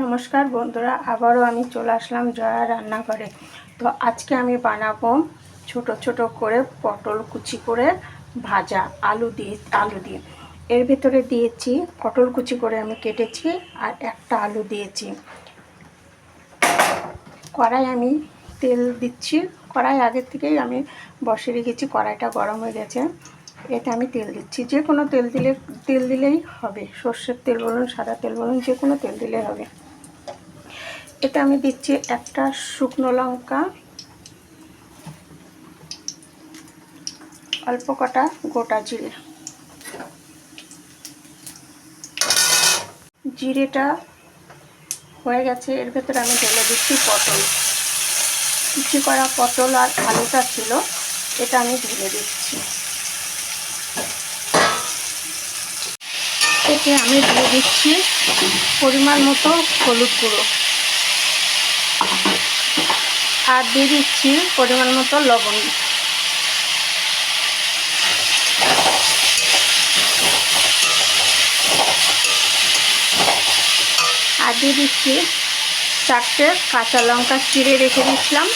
নমস্কার বন্ধুরা, আবারও আমি চলে আসলাম জয়া রান্নাঘরে। তো আজকে আমি বানাবো ছোট ছোট করে পটল কুচি করে ভাজা আলু দিয়ে আলু দিয়ে। এর ভেতরে দিয়েছি পটল কুচি করে আমি কেটেছি আর একটা আলু দিয়েছি। কড়াই আমি তেল দিচ্ছি, কড়াই আগের থেকেই আমি বসে রেখেছি, কড়াইটা গরম হয়ে গেছে। এতে আমি তেল দিচ্ছি, যে কোনো তেল দিলে, তেল দিলেই হবে। সর্ষের তেল বলুন, সাদা তেল বলুন, যে কোনো তেল দিলেই হবে। এতে আমি দিচ্ছি একটা শুকনো লঙ্কা। অল্প কটা গোটা জিরে। জিরেটা হয়ে গেছে, এর ভেতরে আমি ঢেলে দিচ্ছি পটল। কুচি করা পটল আর আলুটা ছিল, এটা আমি ঢেলে দিচ্ছি। এতে আমি দিয়ে দিচ্ছি পরিমাণ মতো হলুদ গুঁড়ো। আর দিয়ে দিচ্ছি পরিমাণ মতো লবণ। আর দিয়ে দিচ্ছি চারটে কাঁচা লঙ্কা চিড়ে রেখে দিচ্ছিলাম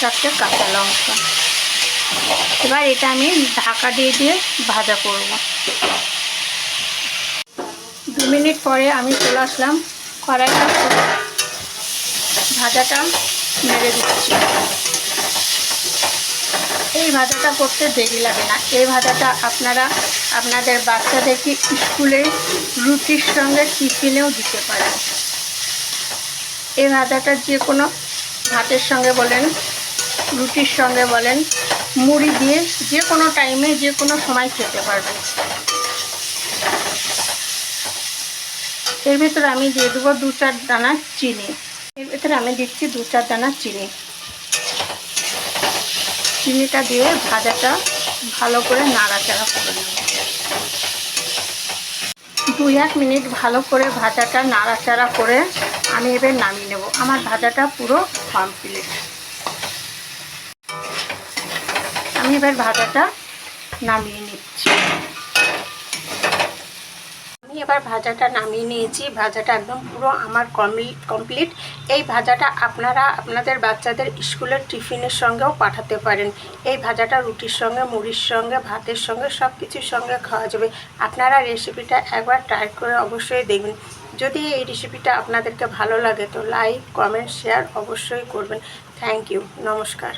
চারটে কাঁচা লঙ্কা। এবার এটা আমি ঢাকা দিয়ে দিয়ে ভাজা করব। দু মিনিট পরে আমি চলে আসলাম কড়াইটা ভাজাটা মেরে দিচ্ছি। এই ভাজাটা করতে দেরি লাগে না। এই ভাজাটা আপনারা, আপনাদের বাচ্চাদেরকে স্কুলে রুটির সঙ্গে টিফিনেও দিতে পারেন। এই ভাজাটা যে কোনো ভাতের সঙ্গে বলেন, রুটির সঙ্গে বলেন, মুড়ি দিয়ে যে কোনো টাইমে যে কোনো সময় খেতে পারবেন। এর ভিতরে আমি দিয়ে দেবো দু চার দানা চিনি। এর ভিতরে আমি দিচ্ছি দু চার দানা চিনি। চিনিটা দিয়ে ভাজাটা ভালো করে নাড়াচাড়া করে নেব। দুই এক মিনিট ভালো করে ভাজাটা নাড়াচাড়া করে আমি এবার নামিয়ে নেব। আমার ভাজাটা পুরো কমপ্লিট আমি এবার ভাজাটা নামিয়ে নিচ্ছি। আমি এবার ভাজাটা নামিয়ে নিয়েছি। ভাজাটা একদম পুরো আমার কমপ্লিট। এই ভাজাটা আপনারা আপনাদের বাচ্চাদের স্কুলের টিফিনের সঙ্গেও পাঠাতে পারেন। এই ভাজাটা রুটির সঙ্গে, মুড়ির সঙ্গে, ভাতের সঙ্গে সব কিছুর সঙ্গে খাওয়া যাবে। আপনারা রেসিপিটা একবার ট্রাই করে অবশ্যই দেখবেন। যদি এই রেসিপিটা আপনাদেরকে ভালো লাগে তো লাইক, কমেন্ট, শেয়ার অবশ্যই করবেন। Thank you. নমস্কার।